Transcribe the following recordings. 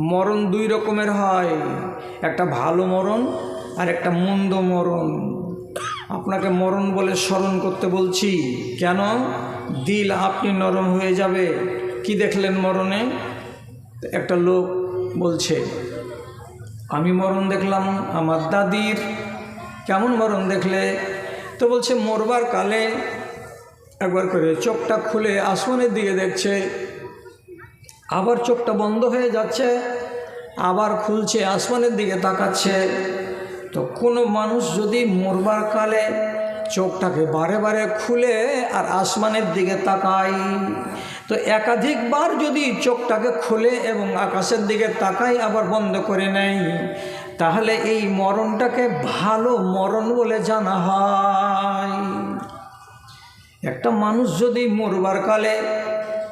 মরণ দুই রকমের হয়। একটা ভালো মরণ আর একটা মন্দ মরণ। আপনাকে মরণ বলে স্মরণ করতে বলছি। কেন? দিল আপনি নরম হয়ে যাবে। কি দেখলেন মরণে? একটা লোক বলছে, আমি মরণ দেখলাম আমার দাদির। কেমন মরণ দেখলে? তো বলছে, মরবার কালে একবার করে চোখটা খুলে আসমানের দিকে দেখছে। আবার চোখটা বন্ধ হয়ে যাচ্ছে, আবার খুলছে, আসমানের দিকে তাকাচ্ছে। তো কোনো মানুষ যদি মরবার কালে চোখটাকে বারে বারে খুলে আর আসমানের দিকে তাকায়, তো একাধিকবার যদি চোখটাকে খুলে এবং আকাশের দিকে তাকাই আবার বন্ধ করে নেয়, তাহলে এই মরণটাকে ভালো মরণ বলে জানা হয়। একটা মানুষ যদি মরবার কালে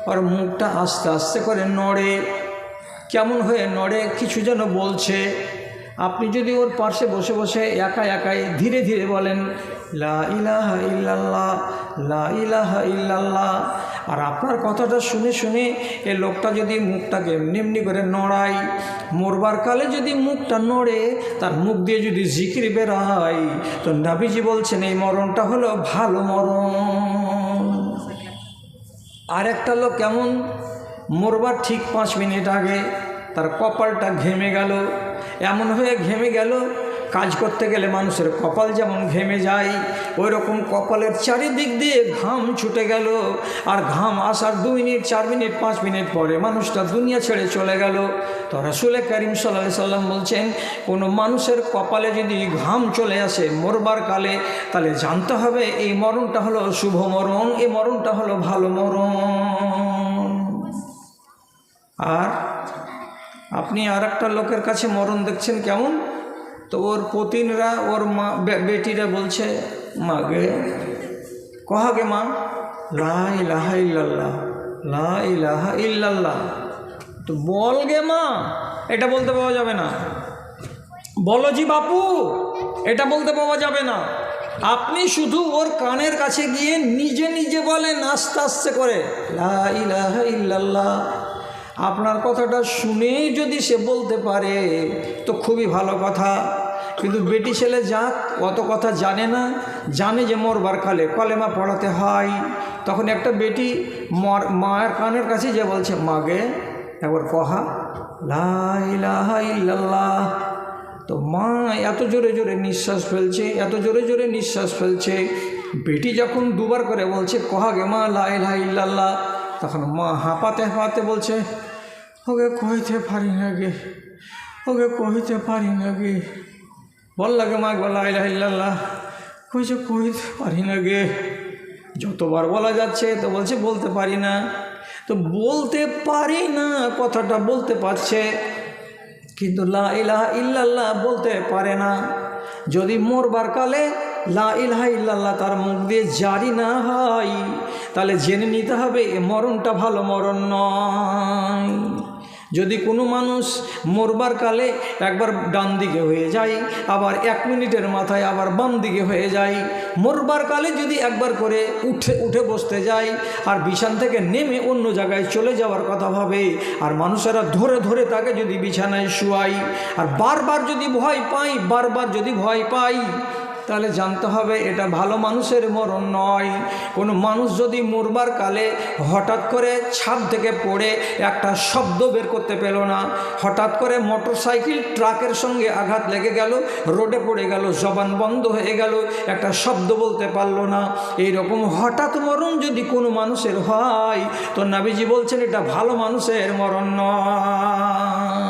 ওর মুখটা আস্তে আস্তে করে নড়ে। কেমন হয়ে নড়ে কিছু যেন বলছে। আপনি যদি ওর পাশে বসে বসে একা একাই ধীরে ধীরে বলেন, লা ইলাহা ইল্লাল্লাহ, লা ইলাহা ইল্লাল্লাহ। আর আপনার কথাটা শুনে শুনে এ লোকটা যদি মুখটাকে এমনি করে নড়ায়, মরবার কালে যদি মুখটা নড়ে, তার মুখ দিয়ে যদি জিকির বেরোয় তো নাবিজি বলছেন, এই মরণটা হলো ভালো মরণ। আর একটা লোক কেমন? মরবার ঠিক পাঁচ মিনিট আগে তার কপালটা ঘেমে গেল। এমন হয়ে ঘেমে গেল কাজ করতে গেলে মানুষের কপাল যেমন ঘেমে যায় ওই রকম কপালের চারিদিক দিয়ে ঘাম ছুটে গেল। আর ঘাম আসার দু মিনিট, চার মিনিট, পাঁচ মিনিট পরে মানুষটা দুনিয়া ছেড়ে চলে গেল। তো রাসুলে করিম সাল্লাহ সাল্লাম বলছেন, কোনো মানুষের কপালে যদি ঘাম চলে আসে মরবার কালে, তাহলে জানতে হবে এই মরণটা হলো শুভ মরণ, এই মরণটা হলো ভালো মরণ। আর আপনি আর একটা লোকের কাছে মরণ দেখছেন কেমন? তো ওর পতিনরা, ওর মা বেটিরা বলছে, মা গে কহাগে মা? লা ইলাহা ইল্লাল্লাহ, লা ইলাহা ইল্লাল্লাহ। তো বল গে মা, এটা বলতে পাওয়া যাবে না। বলো জি বাপু, এটা বলতে পাওয়া যাবে না। আপনি শুধু ওর কানের কাছে গিয়ে নিজে নিজে বলেন, আস্তে আস্তে করে। লা ইলাহা ইল্লাল্লাহ। আপনার কথাটা শুনেই যদি সে বলতে পারে, তো খুবই ভালো কথা। কিন্তু বেটি ছেলে যাক অত কথা জানে না, জানে যে মরবার কালে কলেমা পড়াতে হয়। তখন একটা বেটি মর, মায়ের কানের কাছে যে বলছে মাগে একবার কহা লা ইলাহা ইল্লাল্লাহ। তো মা এত জোরে জোরে নিঃশ্বাস ফেলছে, এত জোরে জোরে নিঃশ্বাস ফেলছে। বেটি যখন দুবার করে বলছে কহা গে মা লাই লাই ইল্লাল্লাহ। তখন মা হাঁপাতে হাঁপাতে বলছে ওকে কহিতে পারি না গে ওকে কহিতে পারি না গে। বল লাগে মা একবার লাই লাই ইল্লাল্লাহ। কইছে, কইতে পারি না গে। যতবার বলা যাচ্ছে, তো বলছে, বলতে পারি না। তো বলতে পারি না, কথাটা বলতে পারছে। কিন্তু লা ইলাহা ইল্লাল্লাহ বলতে পারে না। যদি মরবার কালে লা ইলাহা ইল্লাল্লাহ তার মুখ দিয়ে জারি না হয়, তাহলে জেনে নিতে হবে, এ মরণটা ভালো মরণ নয়। যদি কোনো মানুষ মরবার কালে একবার ডান দিকে হয়ে যায়, আবার এক মিনিটের মাথায় আবার বাম দিকে হয়ে যায়, মরবার কালে যদি একবার করে উঠে উঠে বসতে যায় আর বিছান থেকে নেমে অন্য জায়গায় চলে যাওয়ার কথা ভাবে আর মানুষেরা ধরে ধরে তাকে যদি বিছানায় শুয়াই আর বারবার যদি ভয় পাই বারবার যদি ভয় পাই তাহলে জানতে হবে এটা ভালো মানুষের মরণ নয়। কোনো মানুষ যদি মরবার কালে হঠাৎ করে ছাদ থেকে পড়ে একটা শব্দ বের করতে পেল না, হঠাৎ করে মোটর সাইকেল ট্রাকের সঙ্গে আঘাত লেগে গেল, রোডে পড়ে গেল, জবান বন্ধ হয়ে গেল, একটা শব্দ বলতে পারল না। এই রকম হঠাৎ মরণ যদি কোনো মানুষের হয়, তো নাবিজি বলছেন এটা ভালো মানুষের মরণ নয়।